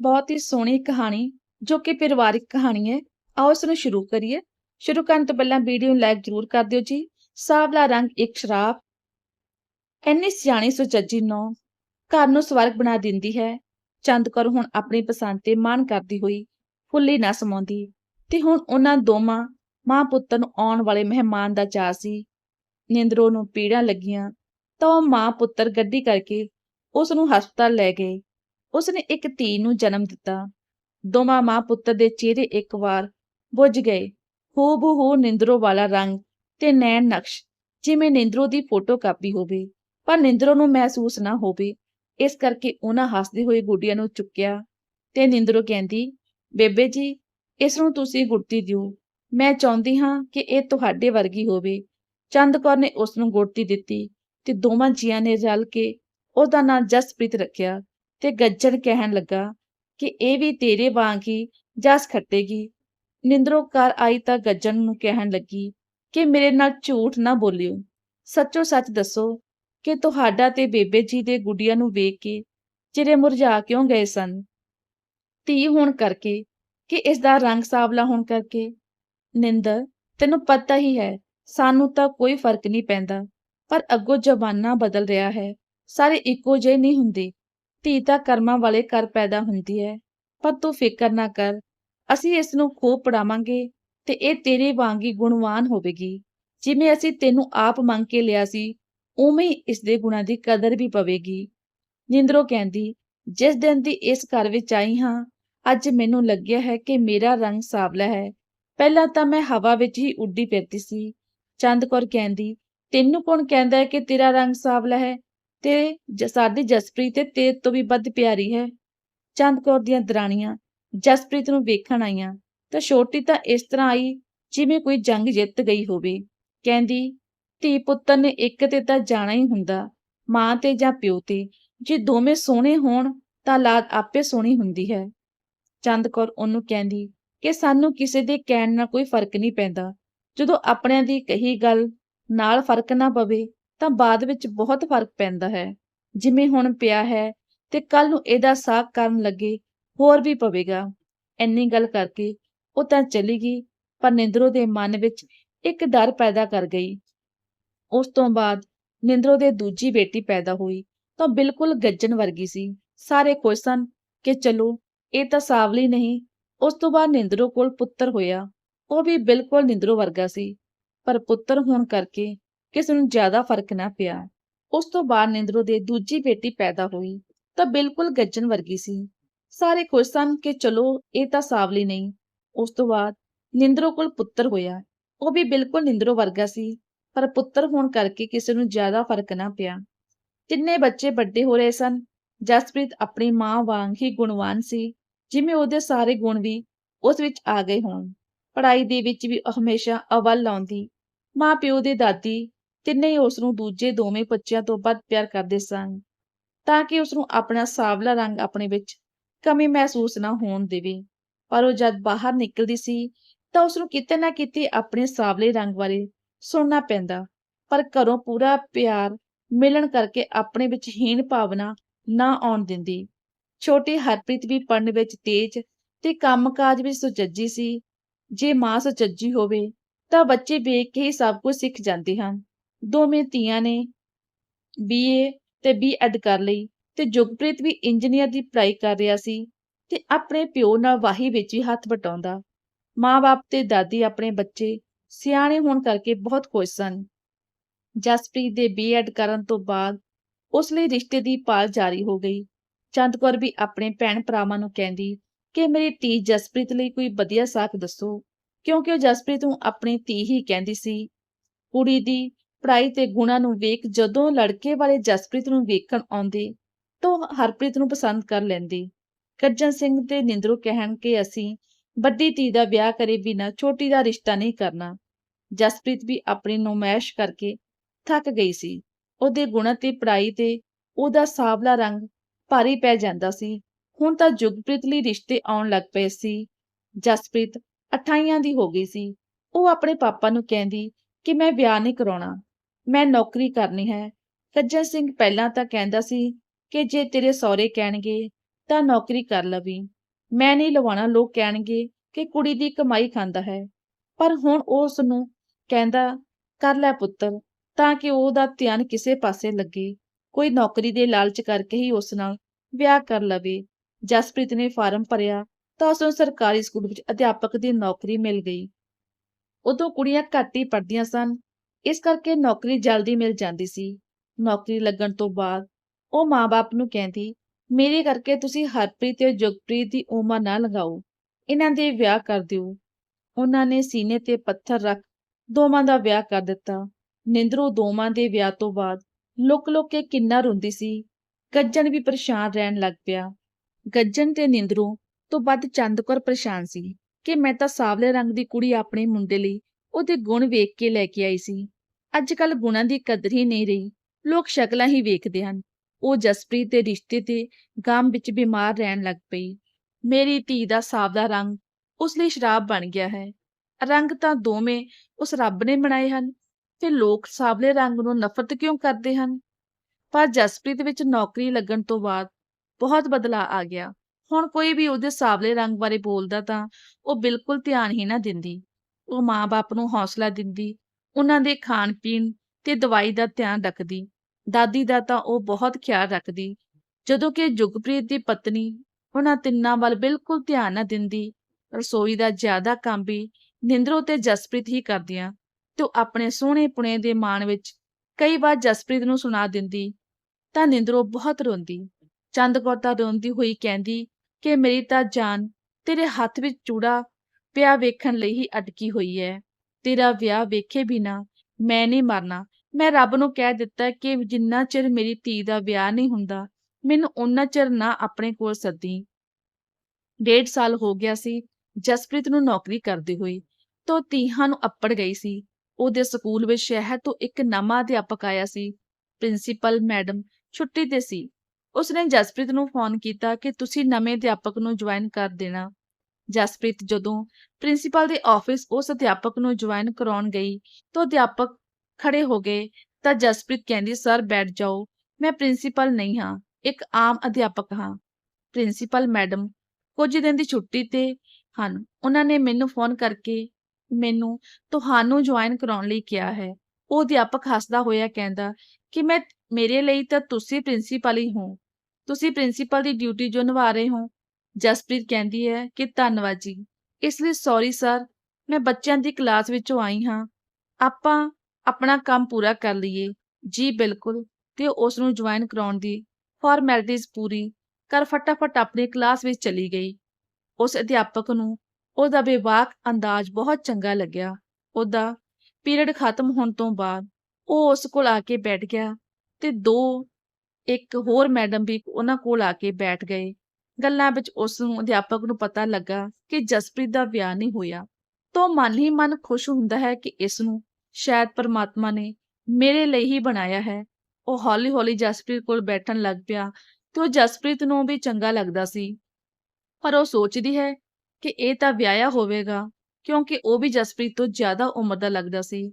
ਬਹੁਤ ਹੀ ਸੋਹਣੀ ਕਹਾਣੀ, ਜੋ ਕਿ ਪਰਿਵਾਰਿਕ ਕਹਾਣੀ ਹੈ। ਆਓ ਇਸ ਨੂੰ ਸ਼ੁਰੂ ਕਰੀਏ। ਸ਼ੁਰੂ ਕਰਨ ਤੋਂ ਪਹਿਲਾਂ ਵੀਡੀਓ ਨੂੰ ਲਾਈਕ ਜ਼ਰੂਰ ਕਰ ਦਿਓ ਜੀ। ਸਾਵਲਾ ਰੰਗ ਇੱਕ ਸ਼ਰਾਬ। ਇੰਨੀ ਸਿਆਣੀ ਸੁਚੱਜੀ ਨੌ ਘਰ ਨੂੰ ਸਵਰਗ ਬਣਾ ਦਿੰਦੀ ਹੈ। ਚੰਦ ਕੌਰ ਹੁਣ ਆਪਣੀ ਪਸੰਦ ਤੇ ਮਾਣ ਕਰਦੀ ਹੋਈ ਫੁੱਲੀ ਨਾ ਸਮਾਉਂਦੀ। ਤੇ ਹੁਣ ਉਹਨਾਂ ਦੋਵਾਂ ਮਾਂ ਪੁੱਤਰ ਨੂੰ ਆਉਣ ਵਾਲੇ ਮਹਿਮਾਨ ਦਾ ਚਾਅ ਸੀ। ਨਿੰਦਰੋ ਨੂੰ ਪੀੜਾਂ ਲੱਗੀਆਂ ਤਾਂ ਉਹ ਮਾਂ ਪੁੱਤਰ ਗੱਡੀ ਕਰਕੇ ਉਸ ਨੂੰ ਹਸਪਤਾਲ ਲੈ ਗਏ। ਉਸ ਨੇ ਇੱਕ ਧੀ ਨੂੰ ਜਨਮ ਦਿੱਤਾ। ਦੋਵਾਂ ਮਾਂ ਪੁੱਤਰ ਦੇ ਚਿਹਰੇ ਇੱਕ ਵਾਰ ਬੁੱਝ ਗਏ। ਹੂਬਹੂ ਨਿੰਦਰੋ ਵਾਲਾ ਰੰਗ ਤੇ ਨੈਣ ਨਕਸ਼, ਜਿਵੇਂ ਨਿੰਦਰੋ ਦੀ ਫੋਟੋ ਕਾਪੀ ਹੋਵੇ, ਪਰ ਨਿੰਦਰੋ ਨੂੰ ਮਹਿਸੂਸ ਨਾ ਹੋਵੇ। ਇਸ ਕਰਕੇ ਉਹਨਾਂ ਹੱਸਦੇ ਹੋਏ ਗੁੱਡੀਆਂ ਨੂੰ ਚੁੱਕਿਆ ਤੇ ਨਿੰਦਰੋ ਕਹਿੰਦੀ, ਬੇਬੇ ਜੀ, ਇਸ ਨੂੰ ਤੁਸੀਂ ਗੁੜਤੀ ਦਿਓ। ਮੈਂ ਚਾਹੁੰਦੀ ਹਾਂ ਕਿ ਇਹ ਤੁਹਾਡੇ ਵਰਗੀ ਹੋਵੇ। ਚੰਦ ਕੌਰ ਨੇ ਉਸ ਨੂੰ ਗੁੜਤੀ ਦਿੱਤੀ ਤੇ ਦੋਵਾਂ ਜੀਆਂ ਨੇ ਰਲ ਕੇ ਉਹਦਾ ਨਾਂ ਜਸਪ੍ਰੀਤ ਰੱਖਿਆ। ਤੇ ਗੱਜਣ ਕਹਿਣ ਲੱਗਾ ਕਿ ਇਹ ਵੀ ਤੇਰੇ ਵਾਂਗ ਹੀ ਜਸ ਖੱਟੇਗੀ। ਨਿੰਦਰੋ ਘਰ ਆਈ ਤਾਂ ਗੱਜਣ ਨੂੰ ਕਹਿਣ ਲੱਗੀ ਕਿ ਮੇਰੇ ਨਾਲ ਝੂਠ ਨਾ ਬੋਲਿਓ। ਸੱਚੋ ਸੱਚ ਦੱਸੋ ਕਿ ਤੁਹਾਡਾ ਤੇ ਬੇਬੇ ਜੀ ਦੇ ਗੁੱਡੀਆਂ ਨੂੰ ਵੇਖ ਕੇ ਚਿਰੇ ਮੁਰਝਾ ਕਿਉਂ ਗਏ ਸਨ? ਧੀ ਹੋਣ ਕਰਕੇ ਕਿ ਇਸ ਦਾ ਰੰਗ ਸਾਵਲਾ ਹੋਣ ਕਰਕੇ? ਨਿੰਦਰ, ਤੈਨੂੰ ਪਤਾ ਹੀ ਹੈ, ਸਾਨੂੰ ਤਾਂ ਕੋਈ ਫ਼ਰਕ ਨਹੀਂ ਪੈਂਦਾ, ਪਰ ਅੱਗੋਂ ਜ਼ਮਾਨਾ ਬਦਲ ਰਿਹਾ ਹੈ, ਸਾਰੇ ਇੱਕੋ ਜਿਹੇ ਨਹੀਂ ਹੁੰਦੇ। ਧੀ ਤਾਂ ਕਰਮਾਂ ਵਾਲੇ ਘਰ ਪੈਦਾ ਹੁੰਦੀ ਹੈ ਪਰ ਤੂੰ ਫਿਕਰ ਨਾ ਕਰ, ਅਸੀਂ ਇਸ ਨੂੰ ਖੂਬ ਪੜਾਵਾਂਗੇ ਤੇ ਇਹ ਤੇਰੇ ਵਾਂਗ ਹੀ ਗੁਣਵਾਨ ਹੋਵੇਗੀ। ਜਿਵੇਂ ਅਸੀਂ ਤੈਨੂੰ ਆਪ ਮੰਗ ਕੇ ਲਿਆ ਸੀ, ਉਵੇਂ ਹੀ ਇਸ ਦੇ ਗੁਣਾਂ ਦੀ ਕਦਰ ਵੀ ਪਵੇਗੀ। ਨਿੰਦਰੋ ਕਹਿੰਦੀ, ਜਿਸ ਦਿਨ ਦੀ ਇਸ ਘਰ ਵਿੱਚ ਆਈ ਹਾਂ, ਅੱਜ ਮੈਨੂੰ ਲੱਗਿਆ ਹੈ ਕਿ ਮੇਰਾ ਰੰਗ ਸਾਵਲਾ ਹੈ। ਪਹਿਲਾਂ ਤਾਂ ਮੈਂ ਹਵਾ ਵਿੱਚ ਹੀ ਉੱਡੀ ਫਿਰਦੀ ਸੀ। ਚੰਦ ਕੌਰ ਕਹਿੰਦੀ, ਤੈਨੂੰ ਕੌਣ ਕਹਿੰਦਾ ਹੈ ਕਿ ਤੇਰਾ ਰੰਗ ਸਾਵਲਾ ਹੈ? ਤੇ ਸਾਡੀ ਜਸਪ੍ਰੀਤ ਤੇ ਤੇਰੇ ਤੋਂ ਵੀ ਵੱਧ ਪਿਆਰੀ ਹੈ। ਚੰਦ ਕੌਰ ਦੀਆਂ ਦਰਾਣੀਆਂ ਜਸਪ੍ਰੀਤ ਨੂੰ ਵੇਖਣ ਆਈਆਂ ਤਾਂ ਛੋਟੀ ਤਾਂ ਇਸ ਤਰ੍ਹਾਂ ਆਈ ਜਿਵੇਂ ਕੋਈ ਜੰਗ ਜਿੱਤ ਗਈ ਹੋਵੇ। ਕਹਿੰਦੀ, ਧੀ ਪੁੱਤਰ ਨੇ ਇੱਕ ਤੇ ਤਾਂ ਜਾਣਾ ਹੀ ਹੁੰਦਾ, ਮਾਂ ਤੇ ਜਾਂ ਪਿਓ ਤੇ। ਜੇ ਦੋਵੇਂ ਸੋਹਣੇ ਹੋਣ ਤਾਂ ਲਾਦ ਆਪੇ ਸੋਹਣੀ ਹੁੰਦੀ ਹੈ। ਚੰਦ ਕੌਰ ਉਹਨੂੰ ਕਹਿੰਦੀ ਕਿ ਸਾਨੂੰ ਕਿਸੇ ਦੇ ਕਹਿਣ ਨਾਲ ਕੋਈ ਫ਼ਰਕ ਨਹੀਂ ਪੈਂਦਾ। ਜਦੋਂ ਆਪਣਿਆਂ ਦੀ ਕਹੀ ਗੱਲ ਨਾਲ ਫ਼ਰਕ ਨਾ ਪਵੇ ਤਾਂ ਬਾਅਦ ਵਿੱਚ ਬਹੁਤ ਫ਼ਰਕ ਪੈਂਦਾ ਹੈ। ਜਿਵੇਂ ਹੁਣ ਪਿਆ ਹੈ ਤੇ ਕੱਲ ਨੂੰ ਇਹਦਾ ਸਾਕ ਕਰਨ ਲੱਗੇ ਹੋਰ ਵੀ ਪਵੇਗਾ। ਇੰਨੀ ਗੱਲ ਕਰਕੇ ਉਹ ਤਾਂ ਚਲੀ ਗਈ, ਪਰ ਨਿੰਦਰੋ ਦੇ ਮਨ ਵਿੱਚ ਇੱਕ ਡਰ ਪੈਦਾ ਕਰ ਗਈ। ਉਸ ਤੋਂ ਬਾਅਦ ਨਿੰਦਰੋ ਦੇ ਦੂਜੀ ਬੇਟੀ ਪੈਦਾ ਹੋਈ ਤਾਂ ਬਿਲਕੁਲ ਗੱਜਣ ਵਰਗੀ ਸੀ। ਸਾਰੇ ਖੁਸ਼ ਸਨ ਕਿ ਚਲੋ, ਇਹ ਤਾਂ ਸਾਵਲੀ ਨਹੀਂ, ਉਸ ਤੋਂ ਬਾਅਦ ਨਿੰਦਰੋ ਕੋਲ ਪੁੱਤਰ ਹੋਇਆ। ਉਹ ਵੀ ਬਿਲਕੁਲ ਨਿੰਦਰੋ ਵਰਗਾ ਸੀ। ਪਰ ਪੁੱਤਰ ਹੋਣ ਕਰਕੇ ਕਿਸੇ ਨੂੰ ਜ਼ਿਆਦਾ ਫ਼ਰਕ ਨਾ ਪਿਆ। ਉਸ ਤੋਂ ਬਾਅਦ ਨਿੰਦਰੋ ਦੇ ਦੂਜੀ ਬੇਟੀ ਪੈਦਾ ਹੋਈ, ਤਾਂ ਬਿਲਕੁਲ ਗੱਜਣ ਵਰਗੀ ਸੀ। ਸਾਰੇ ਖੁਸ਼ ਸਨ ਕਿ ਚਲੋ, ਇਹ ਤਾਂ ਸਾਵਲੀ ਨਹੀਂ। ਉਸ ਤੋਂ ਬਾਅਦ ਨਿੰਦਰੋ ਕੋਲ ਪੁੱਤਰ ਹੋਇਆ। ਉਹ ਵੀ ਬਿਲਕੁਲ ਨਿੰਦਰੋ ਵਰਗਾ ਸੀ, ਪਰ ਪੁੱਤਰ ਹੋਣ ਕਰਕੇ ਕਿਸੇ ਨੂੰ ਜ਼ਿਆਦਾ ਫ਼ਰਕ ਨਾ ਪਿਆ। ਤਿੰਨੇ ਬੱਚੇ ਵੱਡੇ ਹੋ ਰਹੇ ਸਨ। ਜਸਪ੍ਰੀਤ ਆਪਣੀ ਮਾਂ ਵਾਂਗ ਹੀ ਗੁਣਵਾਨ ਸੀ, ਜਿਵੇਂ ਉਹਦੇ ਸਾਰੇ ਗੁਣ ਵੀ ਉਸ ਵਿੱਚ ਆ ਗਏ ਹੋਣ। ਪੜ੍ਹਾਈ ਦੇ ਵਿੱਚ ਵੀ ਹਮੇਸ਼ਾ ਅਵਲ ਲਾਉਂਦੀ ਮਾਂ ਪਿਓ ਦੇ ਦਾਦੀ ਤਿੰਨੇ ਹੀ ਉਸ ਨੂੰ ਦੂਜੇ ਦੋਵੇਂ ਬੱਚਿਆਂ ਤੋਂ ਵੱਧ ਪਿਆਰ ਕਰਦੇ ਸਨ, ਤਾਂ ਕਿ ਉਸ ਨੂੰ ਆਪਣਾ ਸਾਵਲਾ ਰੰਗ ਆਪਣੇ ਵਿੱਚ ਕਮੀ ਮਹਿਸੂਸ ਨਾ ਹੋਣ ਦੇਵੇ। ਪਰ ਉਹ ਜਦ ਬਾਹਰ ਨਿਕਲਦੀ ਸੀ, ਤਾਂ ਉਸ ਨੂੰ ਕਿਤੇ ਨਾ ਕਿਤੇ ਆਪਣੇ ਸਾਵਲੇ ਰੰਗ ਬਾਰੇ ਸੁਣਨਾ ਪੈਂਦਾ, ਪਰ ਘਰੋਂ ਪੂਰਾ ਪਿਆਰ ਮਿਲਣ ਕਰਕੇ ਆਪਣੇ ਵਿੱਚ ਹੀਣ ਭਾਵਨਾ ਨਾ ਆਉਣ ਦਿੰਦੀ। ਛੋਟੇ ਹਰਪ੍ਰੀਤ ਵੀ ਪੜਨ ਵਿੱਚ ਤੇਜ਼ ਤੇ ਕੰਮਕਾਜ ਵਿੱਚ ਸੁਚੱਜੀ ਸੀ। ਜੇ ਮਾਂ ਸੁਚੱਜੀ ਹੋਵੇ, ਤਾਂ ਬੱਚੇ ਵੇਖ ਕੇ ਹੀ ਸਭ ਕੁਝ ਸਿੱਖ ਜਾਂਦੇ ਹਨ। ਦੋਵੇਂ ਧੀਆਂ ਨੇ ਬੀਏ ਤੇ ਬੀਐਡ ਕਰ ਲਈ ਤੇ ਜੁਗਪ੍ਰੀਤ ਵੀ ਇੰਜੀਨੀਅਰ ਦੀ ਪੜ੍ਹਾਈ ਕਰ ਰਿਹਾ ਸੀ ਤੇ ਆਪਣੇ ਪਿਓ ਨਾਲ ਵਾਹੀ ਵਿੱਚ ਹੀ ਹੱਥ ਵਟਾਉਂਦਾ। ਮਾਂ-ਬਾਪ ਤੇ ਦਾਦੀ ਆਪਣੇ ਬੱਚੇ ਸਿਆਣੇ ਹੋਣ ਕਰਕੇ ਬਹੁਤ ਖੁਸ਼ ਸਨ। ਜਸਪ੍ਰੀਤ ਦੇ ਬੀਐਡ ਕਰਨ ਤੋਂ ਬਾਅਦ ਉਸ ਲਈ ਰਿਸ਼ਤੇ ਦੀ ਪਾਲ ਜਾਰੀ ਹੋ ਗਈ। ਚੰਦਕੌਰ ਵੀ ਆਪਣੇ ਭੈਣ ਭਰਾਵਾਂ ਨੂੰ ਕਹਿੰਦੀ ਕਿ ਮੇਰੀ ਧੀ ਜਸਪ੍ਰੀਤ ਲਈ ਕੋਈ ਵਧੀਆ ਸਾਖ ਦੱਸੋ, ਕਿਉਂਕਿ ਉਹ ਜਸਪ੍ਰੀਤ ਨੂੰ ਆਪਣੀ ਧੀ ਹੀ ਕਹਿੰਦੀ ਸੀ। ਕੁੜੀ ਦੀ ਪੜ੍ਹਾਈ ਤੇ ਗੁਣਾਂ ਨੂੰ ਵੇਖ ਜਦੋਂ ਲੜਕੇ ਵਾਲੇ ਜਸਪ੍ਰੀਤ ਨੂੰ ਵੇਖਣ ਆਉਂਦੇ ਤਾਂ ਹਰਪ੍ਰੀਤ ਨੂੰ ਪਸੰਦ ਕਰ ਲੈਂਦੀ। ਕੱਜਨ ਸਿੰਘ ਤੇ ਨਿੰਦਰੂ ਕਹਿਣ ਕਿ ਅਸੀਂ ਵੱਡੀ ਧੀ ਦਾ ਵਿਆਹ ਕਰੇ ਬਿਨਾ ਛੋਟੀ ਦਾ ਰਿਸ਼ਤਾ ਨਹੀਂ ਕਰਨਾ। ਜਸਪ੍ਰੀਤ ਵੀ ਆਪਣੀ ਨੁਮਾਇਸ਼ ਕਰਕੇ ਥੱਕ ਗਈ ਸੀ। ਉਹਦੇ ਗੁਣਾਂ ਤੇ ਪੜ੍ਹਾਈ ਤੇ ਉਹਦਾ ਸਾਵਲਾ ਰੰਗ ਭਾਰੀ ਪੈ ਜਾਂਦਾ ਸੀ। ਹੁਣ ਤਾਂ ਜੁਗਪ੍ਰੀਤ ਲਈ ਰਿਸ਼ਤੇ ਆਉਣ ਲੱਗ ਪਏ ਸੀ। ਜਸਪ੍ਰੀਤ ਅਠਾਈਆਂ ਦੀ ਹੋ ਗਈ ਸੀ। ਉਹ ਆਪਣੇ ਪਾਪਾ ਨੂੰ ਕਹਿੰਦੀ ਕਿ ਮੈਂ ਵਿਆਹ ਨਹੀਂ ਕਰਾਉਣਾ। ਮੈਂ ਨੌਕਰੀ ਕਰਨੀ ਹੈ। ਕੱਜਾ ਸਿੰਘ ਪਹਿਲਾਂ ਤਾਂ ਕਹਿੰਦਾ ਸੀ ਕਿ ਜੇ ਤੇਰੇ ਸਹੁਰੇ ਕਹਿਣਗੇ ਤਾਂ ਨੌਕਰੀ ਕਰ ਲਵੀਂ। ਮੈਂ ਨਹੀਂ ਲਵਾਉਣਾ, ਲੋਕ ਕਹਿਣਗੇ ਕਿ ਕੁੜੀ ਦੀ ਕਮਾਈ ਖਾਂਦਾ ਹੈ। ਪਰ ਹੁਣ ਉਹ ਉਸ ਨੂੰ ਕਹਿੰਦਾ, ਕਰ ਲੈ ਪੁੱਤਰ, ਤਾਂ ਕਿ ਉਹਦਾ ਧਿਆਨ ਕਿਸੇ ਪਾਸੇ ਲੱਗੇ। ਕੋਈ ਨੌਕਰੀ ਦੇ ਲਾਲਚ ਕਰਕੇ ਹੀ ਉਸ ਨਾਲ ਵਿਆਹ ਕਰ ਲਵੇ। ਜਸਪ੍ਰੀਤ ਨੇ ਫਾਰਮ ਭਰਿਆ ਤਾਂ ਉਸ ਨੂੰ ਸਰਕਾਰੀ ਸਕੂਲ ਵਿੱਚ ਅਧਿਆਪਕ ਦੀ ਨੌਕਰੀ ਮਿਲ ਗਈ। ਉਦੋਂ ਕੁੜੀਆਂ ਘੱਟ ਹੀ ਪੜ੍ਹਦੀਆਂ ਸਨ। ਇਸ ਕਰਕੇ ਨੌਕਰੀ ਜਲਦੀ ਮਿਲ ਜਾਂਦੀ ਸੀ। ਨੌਕਰੀ ਲੱਗਣ ਤੋਂ ਬਾਅਦ ਉਹ ਮਾਂ-ਬਾਪ ਨੂੰ ਕਹਿੰਦੀ, ਮੇਰੇ ਕਰਕੇ ਤੁਸੀਂ ਹਰਪ੍ਰੀਤ ਤੇ ਜੁਗਪ੍ਰੀਤ ਦੀ ਉਮਰ ਨਾ ਲਗਾਓ ਇਹਨਾਂ ਦੇ ਵਿਆਹ ਕਰ ਦਿਓ। ਉਹਨਾਂ ਨੇ ਸੀਨੇ ਤੇ ਪੱਥਰ ਰੱਖ ਦੋਵਾਂ ਦਾ ਵਿਆਹ ਕਰ ਦਿੱਤਾ। ਨਿੰਦਰੂ ਦੋਵਾਂ ਦੇ ਵਿਆਹ ਤੋਂ ਬਾਅਦ ਲੁਕ-ਲੁਕ ਕੇ ਕਿੰਨਾ ਰੋਂਦੀ ਸੀ। ਗੱਜਣ ਵੀ ਪਰੇਸ਼ਾਨ ਰਹਿਣ ਲੱਗ ਪਿਆ। ਗੱਜਣ ਤੇ ਨਿੰਦਰੂ ਤੋਂ ਵੱਧ ਚੰਦਕੌਰ ਪਰੇਸ਼ਾਨ ਸੀ ਕਿ ਮੈਂ ਤਾਂ ਸਾਵਲੇ ਰੰਗ ਦੀ ਕੁੜੀ ਆਪਣੇ ਮੁੰਡੇ ਲਈ ਉਹਦੇ ਗੁਣ ਵੇਖ ਕੇ ਲੈ ਕੇ ਆਈ ਸੀ। ਅੱਜ ਕੱਲ ਗੁਣਾਂ ਦੀ ਕਦਰ ਹੀ ਨਹੀਂ ਰਹੀ। ਲੋਕ ਸ਼ਕਲਾਂ ਹੀ ਵੇਖਦੇ ਹਨ। ਉਹ ਜਸਪ੍ਰੀਤ ਦੇ ਰਿਸ਼ਤੇ ਤੇ ਗਮ ਵਿੱਚ ਬਿਮਾਰ ਰਹਿਣ ਲੱਗ ਪਈ। ਮੇਰੀ ਧੀ ਦਾ ਸਾਵਲਾ ਰੰਗ ਉਸ ਲਈ ਸ਼ਰਾਬ ਬਣ ਗਿਆ ਹੈ। ਰੰਗ ਤਾਂ ਦੋਵੇਂ ਉਸ ਰੱਬ ਨੇ ਬਣਾਏ ਹਨ। ਤੇ ਲੋਕ ਸਾਵਲੇ ਰੰਗ ਨੂੰ ਨਫ਼ਰਤ ਕਿਉਂ ਕਰਦੇ ਹਨ? ਪਰ ਜਸਪ੍ਰੀਤ ਵਿੱਚ ਨੌਕਰੀ ਲੱਗਣ ਤੋਂ ਬਾਅਦ ਬਹੁਤ ਬਦਲਾਅ ਆ ਗਿਆ। ਹੁਣ ਕੋਈ ਵੀ ਉਹਦੇ ਸਾਵਲੇ ਰੰਗ ਬਾਰੇ ਬੋਲਦਾ ਤਾਂ ਉਹ ਬਿਲਕੁਲ ਧਿਆਨ ਹੀ ਨਾ ਦਿੰਦੀ। ਉਹ ਮਾਂ-ਬਾਪ ਨੂੰ ਹੌਸਲਾ ਦਿੰਦੀ, ਉਹਨਾਂ ਦੇ ਖਾਣ ਪੀਣ ਤੇ ਦਵਾਈ ਦਾ ਧਿਆਨ ਰੱਖਦੀ। ਦਾਦੀ ਦਾ ਤਾਂ ਉਹ ਬਹੁਤ ਖਿਆਲ ਰੱਖਦੀ। ਜਦੋਂ ਕਿ ਜੁਗਪ੍ਰੀਤ ਦੀ ਪਤਨੀ ਉਹਨਾਂ ਤਿੰਨਾਂ ਵੱਲ ਬਿਲਕੁਲ ਧਿਆਨ ਨਾ ਦਿੰਦੀ, ਰਸੋਈ ਦਾ ਜ਼ਿਆਦਾ ਕੰਮ ਵੀ ਨਿੰਦਰੋ ਤੇ ਜਸਪ੍ਰੀਤ ਹੀ ਕਰਦੀਆਂ ਤੇ ਉਹ ਆਪਣੇ ਸੋਹਣੇ ਪੁਣੇ ਦੇ ਮਾਣ ਵਿੱਚ ਕਈ ਵਾਰ ਜਸਪ੍ਰੀਤ ਨੂੰ ਸੁਣਾ ਦਿੰਦੀ, ਤਾਂ ਨਿੰਦਰੋ ਬਹੁਤ ਰੋਂਦੀ। ਚੰਦ ਕੌਰ ਤਾਂ ਰੋਂਦੀ ਹੋਈ ਕਹਿੰਦੀ ਕਿ ਮੇਰੀ ਤਾਂ ਜਾਨ ਤੇਰੇ ਹੱਥ ਵਿੱਚ ਚੂੜਾ ਪਿਆ ਵੇਖਣ ਲਈ ਹੀ ਅਟਕੀ ਹੋਈ ਹੈ ਤੇਰਾ ਵਿਆਹ ਵੇਖੇ ਬਿਨਾ ਮੈਂ ਨਹੀਂ ਮਰਨਾ। ਮੈਂ ਰੱਬ ਨੂੰ ਕਹਿ ਦਿੱਤਾ ਕਿ ਜਿੰਨਾ ਚਿਰ ਮੇਰੀ ਧੀ ਦਾ ਵਿਆਹ ਨਹੀਂ ਹੁੰਦਾ, ਮੈਨੂੰ ਉਹਨਾਂ ਚਿਰ ਨਾ ਆਪਣੇ ਕੋਲ ਸੱਦੀ। ਡੇਢ ਸਾਲ ਹੋ ਗਿਆ ਸੀ, ਜਸਪ੍ਰੀਤ ਨੂੰ ਨੌਕਰੀ ਕਰਦੇ ਹੋਏ ਤੋਂ ਤੀਹਾਂ ਨੂੰ ਅੱਪੜ ਗਈ ਸੀ। ਉਹਦੇ ਸਕੂਲ ਵਿੱਚ ਸ਼ਹਿਰ ਤੋਂ ਇੱਕ ਨਵਾਂ ਅਧਿਆਪਕ ਆਇਆ ਸੀ, ਪ੍ਰਿੰਸੀਪਲ ਮੈਡਮ, ਛੁੱਟੀ ਤੇ ਸੀ। ਉਸਨੇ ਜਸਪ੍ਰੀਤ ਨੂੰ ਫੋਨ ਕੀਤਾ ਕਿ ਤੁਸੀਂ ਨਵੇਂ ਅਧਿਆਪਕ ਨੂੰ ਜੁਆਇਨ ਕਰ ਦੇਣਾ। ਜਸਪ੍ਰੀਤ ਜਦੋਂ ਪ੍ਰਿੰਸੀਪਲ ਦੇ ਆਫਿਸ ਉਸ ਅਧਿਆਪਕ ਨੂੰ ਜੁਆਇਨ ਕਰਾਉਣ ਗਈ ਤਾਂ ਅਧਿਆਪਕ ਖੜੇ ਹੋ ਗਏ ਤਾਂ ਜਸਪ੍ਰੀਤ ਕਹਿੰਦੀ ਸਰ ਬੈਠ ਜਾਓ। ਮੈਂ ਪ੍ਰਿੰਸੀਪਲ ਨਹੀਂ ਹਾਂ, ਇੱਕ ਆਮ ਅਧਿਆਪਕ ਹਾਂ। ਪ੍ਰਿੰਸੀਪਲ, ਮੈਡਮ, ਕੁਝ ਦਿਨ ਦੀ ਛੁੱਟੀ ਤੇ ਹਨ। ਉਹਨਾਂ ਨੇ ਮੈਨੂੰ ਫੋਨ ਕਰਕੇ ਮੈਨੂੰ ਤੁਹਾਨੂੰ ਜੁਆਇਨ ਕਰਾਉਣ ਲਈ ਕਿਹਾ ਹੈ। ਉਹ ਅਧਿਆਪਕ ਹੱਸਦਾ ਹੋਇਆ ਕਹਿੰਦਾ, ਕਿ ਮੈਂ ਮੇਰੇ ਲਈ ਤਾਂ ਤੁਸੀਂ ਪ੍ਰਿੰਸੀਪਲ ਹੀ ਹੋ। ਤੁਸੀਂ ਪ੍ਰਿੰਸੀਪਲ ਦੀ ਡਿਊਟੀ ਜੋ ਨਿਭਾ ਰਹੇ ਹੋ। ਜਸਪ੍ਰੀਤ ਕਹਿੰਦੀ ਹੈ ਕਿ ਧੰਨਵਾਦ ਜੀ। ਇਸ ਲਈ ਸੌਰੀ ਸਰ ਮੈਂ ਬੱਚਿਆਂ ਦੀ ਕਲਾਸ ਵਿੱਚੋਂ ਆਈ ਹਾਂ। ਆਪਾਂ ਆਪਣਾ ਕੰਮ ਪੂਰਾ ਕਰ ਲਈਏ। ਜੀ ਬਿਲਕੁਲ, ਤੇ ਉਸ ਨੂੰ ਜੁਆਇਨ ਕਰਾਉਣ ਦੀ ਫਾਰਮੈਲਿਟੀਜ਼ ਪੂਰੀ ਕਰ ਫਟਾਫਟ ਆਪਣੀ ਕਲਾਸ ਵਿੱਚ ਚਲੀ ਗਈ। ਉਸ ਅਧਿਆਪਕ ਨੂੰ ਉਹਦਾ ਬੇਬਾਕ ਅੰਦਾਜ਼ ਬਹੁਤ ਚੰਗਾ ਲੱਗਿਆ। ਉਹਦਾ ਪੀਰੀਅਡ ਖਤਮ ਹੋਣ ਤੋਂ ਬਾਅਦ ਉਹ ਉਸ ਕੋਲ ਆ ਕੇ ਬੈਠ ਗਿਆ ਤੇ ਦੋ, ਇੱਕ ਹੋਰ ਮੈਡਮ ਵੀ ਉਹਨਾਂ ਕੋਲ ਆ ਕੇ ਬੈਠ ਗਏ। ਗੱਲਾਂ ਵਿੱਚ ਉਸ ਨੂੰ ਅਧਿਆਪਕ ਨੂੰ ਪਤਾ ਲੱਗਾ ਕਿ ਜਸਪ੍ਰੀਤ ਦਾ ਵਿਆਹ ਨਹੀਂ ਹੋਇਆ ਤਾਂ ਮਨ ਹੀ ਮਨ ਖੁਸ਼ ਹੁੰਦਾ ਹੈ ਕਿ ਇਸ ਨੂੰ ਸ਼ਾਇਦ ਪਰਮਾਤਮਾ ਨੇ ਮੇਰੇ ਲਈ ਹੀ ਬਣਾਇਆ ਹੈ। ਉਹ ਹੌਲੀ-ਹੌਲੀ ਜਸਪ੍ਰੀਤ ਕੋਲ ਬੈਠਣ ਲੱਗ ਪਿਆ ਤੇ ਉਹ ਜਸਪ੍ਰੀਤ ਨੂੰ ਵੀ ਚੰਗਾ ਲੱਗਦਾ ਸੀ। ਪਰ ਉਹ ਸੋਚਦੀ ਹੈ ਕਿ ਇਹ ਤਾਂ ਵਿਆਹਿਆ ਹੋਵੇਗਾ ਕਿਉਂਕਿ ਉਹ ਵੀ ਜਸਪ੍ਰੀਤ ਤੋਂ ਜ਼ਿਆਦਾ ਉਮਰ ਦਾ ਲੱਗਦਾ ਸੀ।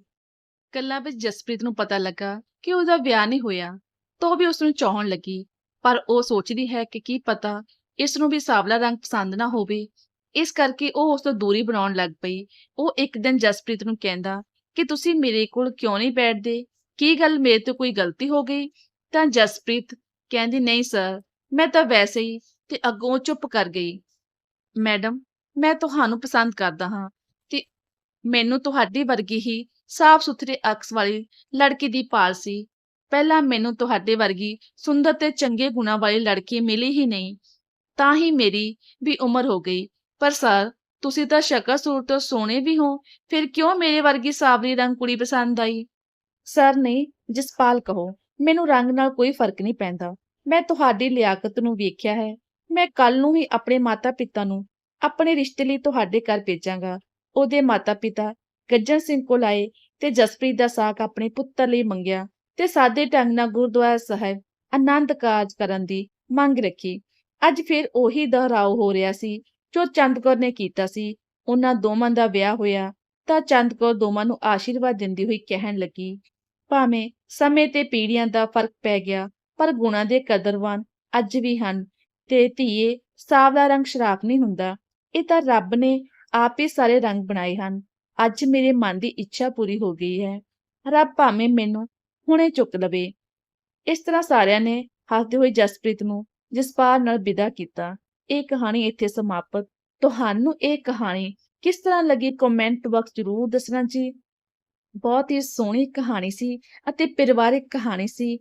ਗੱਲਾਂ ਵਿੱਚ ਜਸਪ੍ਰੀਤ ਨੂੰ ਪਤਾ ਲੱਗਾ ਕਿ ਉਹਦਾ ਵਿਆਹ ਨਹੀਂ ਹੋਇਆ ਤਾਂ ਉਹ ਵੀ ਉਸ ਨੂੰ ਚਾਹਣ ਲੱਗੀ ਪਰ ਉਹ ਸੋਚਦੀ ਹੈ ਕਿ ਕੀ ਪਤਾ ਇਸ ਨੂੰ ਵੀ ਸਾਵਲਾ ਰੰਗ ਪਸੰਦ ਨਾ ਹੋਵੇ। ਇਸ ਕਰਕੇ ਉਹ ਉਸ ਤੋਂ ਦੂਰੀ ਬਣਾਉਣ ਲੱਗ ਪਈ। ਉਹ ਇੱਕ ਦਿਨ ਜਸਪ੍ਰੀਤ ਨੂੰ ਕਹਿੰਦਾ, ਕਿ ਤੁਸੀਂ ਮੇਰੇ ਕੋਲ ਕਿਉਂ ਨਹੀਂ ਬੈਠਦੇ? ਕੀ ਗੱਲ ਮੇਰੇ ਤੋਂ ਕੋਈ ਗਲਤੀ ਹੋ ਗਈ? ਤਾਂ ਜਸਪ੍ਰੀਤ ਕਹਿੰਦੀ, ਨਹੀਂ ਸਰ, ਮੈਂ ਤਾਂ ਵੈਸੇ ਹੀ ਤੇ ਅੱਗੋਂ ਚੁੱਪ ਕਰ ਗਈ। ਮੈਡਮ, ਮੈਂ ਤੁਹਾਨੂੰ ਪਸੰਦ ਕਰਦਾ ਹਾਂ ਤੇ ਮੈਨੂੰ ਤੁਹਾਡੀ ਵਰਗੀ ਹੀ ਸਾਫ਼ ਸੁਥਰੇ ਅਕਸ ਵਾਲੀ ਲੜਕੀ ਦੀ ਪਾਲ ਸੀ। ਪਹਿਲਾਂ ਮੈਨੂੰ ਤੁਹਾਡੇ ਵਰਗੀ ਸੁੰਦਰ ਤੇ ਚੰਗੇ ਗੁਣਾਂ ਵਾਲੀ ਲੜਕੀ ਮਿਲੀ ਹੀ ਨਹੀਂ। ਤਾਂ ਹੀ ਮੇਰੀ ਵੀ ਉਮਰ ਹੋ ਗਈ। ਪਰ ਸਰ, ਤੁਸੀਂ ਤਾਂ ਸ਼ਕਲ ਸੂਰਤ ਤੋਂ ਸੋਹਣੇ ਵੀ ਹੋ, ਫਿਰ ਕਿਉਂ ਮੇਰੇ ਵਰਗੀ ਸਾਵਲੀ ਰੰਗ ਕੁੜੀ ਪਸੰਦ ਆਈ? ਸਰ, ਨਹੀਂ, ਜਸਪਾਲ ਕਹੋ, ਮੈਨੂੰ ਰੰਗ ਨਾਲ ਕੋਈ ਫ਼ਰਕ ਨਹੀਂ ਪੈਂਦਾ। ਮੈਂ ਤੁਹਾਡੀ ਲਿਆਕਤ ਨੂੰ ਵੇਖਿਆ ਹੈ। ਮੈਂ ਕੱਲ ਨੂੰ ਹੀ ਆਪਣੇ ਮਾਤਾ-ਪਿਤਾ ਨੂੰ, ਆਪਣੇ ਰਿਸ਼ਤੇ ਲਈ ਤੁਹਾਡੇ ਘਰ ਭੇਜਾਂਗਾ। ਉਹਦੇ ਮਾਤਾ-ਪਿਤਾ ਗੱਜਣ ਸਿੰਘ ਕੋਲ ਆਏ ਤੇ ਜਸਪ੍ਰੀਤ ਦਾ ਸਾਕ ਆਪਣੇ ਪੁੱਤਰ ਲਈ ਮੰਗਿਆ ਤੇ ਸਾਦੇ ਢੰਗ ਨਾਲ ਗੁਰਦੁਆਰਾ ਸਾਹਿਬ ਆਨੰਦ ਕਾਰਜ ਕਰਨ ਦੀ ਮੰਗ ਰੱਖੀ। ਅੱਜ ਫਿਰ ਉਹੀ ਦੁਹਰਾਓ ਹੋ ਰਿਹਾ ਸੀ ਜੋ ਚੰਦਕੌਰ ਨੇ ਕੀਤਾ ਸੀ। ਉਹਨਾਂ ਦੋਵਾਂ ਦਾ ਵਿਆਹ ਹੋਇਆ ਤਾਂ ਚੰਦਕੌਰ ਦੋਵਾਂ ਨੂੰ ਆਸ਼ੀਰਵਾਦ ਦਿੰਦੀ ਹੋਈ ਕਹਿਣ ਲੱਗੀ, ਭਾਵੇਂ ਸਮੇਂ ਤੇ ਪੀੜ੍ਹੀਆਂ ਦਾ ਫ਼ਰਕ ਪੈ ਗਿਆ, ਪਰ ਗੁਣਾਂ ਦੇ ਕਦਰਵਾਨ ਅੱਜ ਵੀ ਹਨ ਤੇ ਧੀਏ ਸਾਵਲਾ ਰੰਗ ਸ਼ਰਾਪ ਨਹੀਂ ਹੁੰਦਾ, ਇਹ ਤਾਂ ਰੱਬ ਨੇ ਆਪ ਹੀ ਸਾਰੇ ਰੰਗ ਬਣਾਏ ਹਨ। ਅੱਜ ਮੇਰੇ ਮਨ ਦੀ ਇੱਛਾ ਪੂਰੀ ਹੋ ਗਈ ਹੈ। ਰੱਬ ਭਾਵੇਂ ਮੈਨੂੰ ਹੁਣੇ ਚੁੱਕ ਲਵੇ। ਇਸ ਤਰ੍ਹਾਂ ਸਾਰਿਆਂ ਨੇ ਹੱਸਦੇ ਹੋਏ ਜਸਪ੍ਰੀਤ ਨੂੰ ਜਸਪਾਲ ਨਾਲ ਵਿਦਾ ਕੀਤਾ। ਇਹ ਕਹਾਣੀ ਇੱਥੇ ਸਮਾਪਤ। ਤੁਹਾਨੂੰ ਇਹ ਕਹਾਣੀ ਕਿਸ ਤਰ੍ਹਾਂ ਲੱਗੀ ਕਮੈਂਟ ਬਾਕਸ ਜ਼ਰੂਰ ਦੱਸਣਾ ਜੀ। ਬਹੁਤ ਹੀ ਸੋਹਣੀ ਕਹਾਣੀ ਸੀ ਅਤੇ ਪਰਿਵਾਰਿਕ ਕਹਾਣੀ ਸੀ।